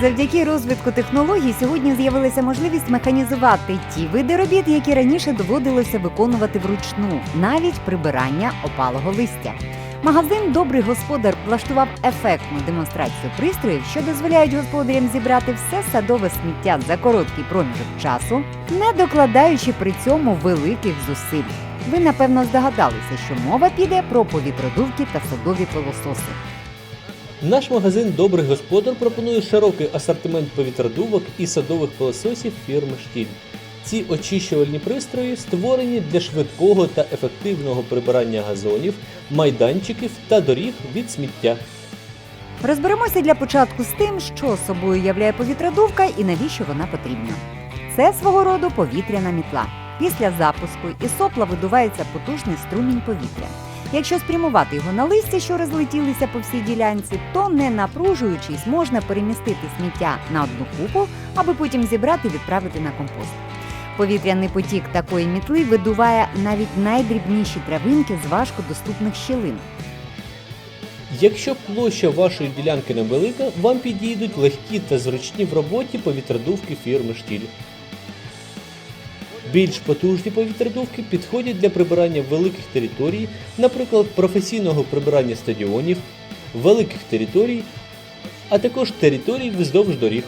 Завдяки розвитку технологій сьогодні з'явилася можливість механізувати ті види робіт, які раніше доводилося виконувати вручну, навіть прибирання опалого листя. Магазин Добрий господар влаштував ефектну демонстрацію пристроїв, що дозволяють господарям зібрати все садове сміття за короткий проміжок часу, не докладаючи при цьому великих зусиль. Ви напевно здогадалися, що мова піде про повітродувки та садові пилососи. Наш магазин Добрий господар пропонує широкий асортимент повітродувок і садових пилососів фірми Штіль. Ці очищувальні пристрої створені для швидкого та ефективного прибирання газонів, майданчиків та доріг від сміття. Розберемося для початку з тим, що собою являє повітродувка і навіщо вона потрібна. Це свого роду повітряна мітла. Після запуску із сопла видувається потужний струмінь повітря. Якщо спрямувати його на листя, що розлетілися по всій ділянці, то не напружуючись, можна перемістити сміття на одну купу, аби потім зібрати і відправити на компост. Повітряний потік такої мітли видуває навіть найдрібніші травинки з важкодоступних щілин. Якщо площа вашої ділянки невелика, вам підійдуть легкі та зручні в роботі повітродувки фірми Штіль. Більш потужні повітродувки підходять для прибирання великих територій, наприклад, професійного прибирання стадіонів, великих територій, а також територій вздовж доріг.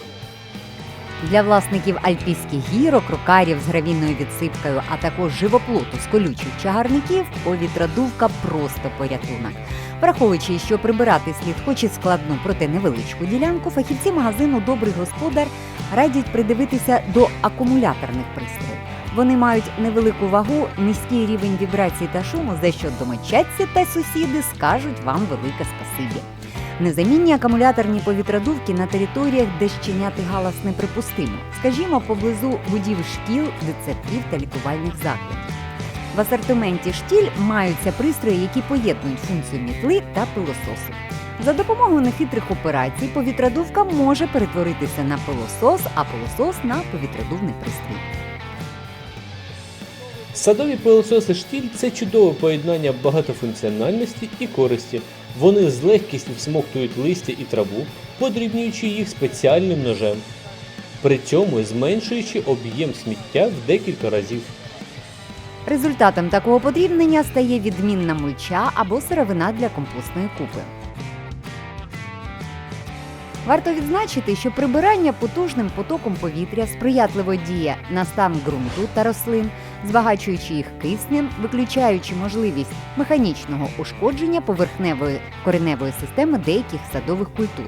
Для власників альпійських гірок, рукарів з гравійною відсипкою, а також живоплоту з колючих чагарників, повітродувка просто порятунок. Враховуючи, що прибирати слід хоч і складну, проте невеличку ділянку, фахівці магазину Добрий господар радять придивитися до акумуляторних пристроїв. Вони мають невелику вагу, низький рівень вібрацій та шуму, за що домочадці та сусіди скажуть вам велике спасибі. Незамінні акумуляторні повітродувки на територіях, де щиняти галас неприпустимо, скажімо, поблизу будівель шкіл, дитсадків та лікувальних закладів. В асортименті штіль маються пристрої, які поєднують функцію мітли та пилососу. За допомогою нехитрих операцій повітродувка може перетворитися на пилосос, а пилосос на повітродувний пристрій. Садові пилососи штіль це чудове поєднання багатофункціональності і користі. Вони з легкістю всмоктують листя і траву, подрібнюючи їх спеціальним ножем, при цьому зменшуючи об'єм сміття в декілька разів. Результатом такого подрібнення стає відмінна мульча або сировина для компостної купи. Варто відзначити, що прибирання потужним потоком повітря сприятливо діє на стан ґрунту та рослин, збагачуючи їх киснем, виключаючи можливість механічного ушкодження поверхневої кореневої системи деяких садових культур.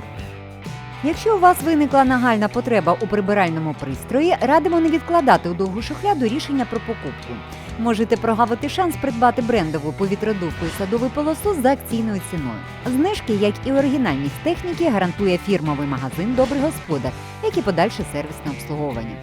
Якщо у вас виникла нагальна потреба у прибиральному пристрої, радимо не відкладати у довгу шухляду рішення про покупку. Можете прогавити шанс придбати брендову повітродувку і садовий полосу за акційною ціною. Знижки, як і оригінальність техніки, гарантує фірмовий магазин Добрий господар, як і подальше сервісне обслуговування.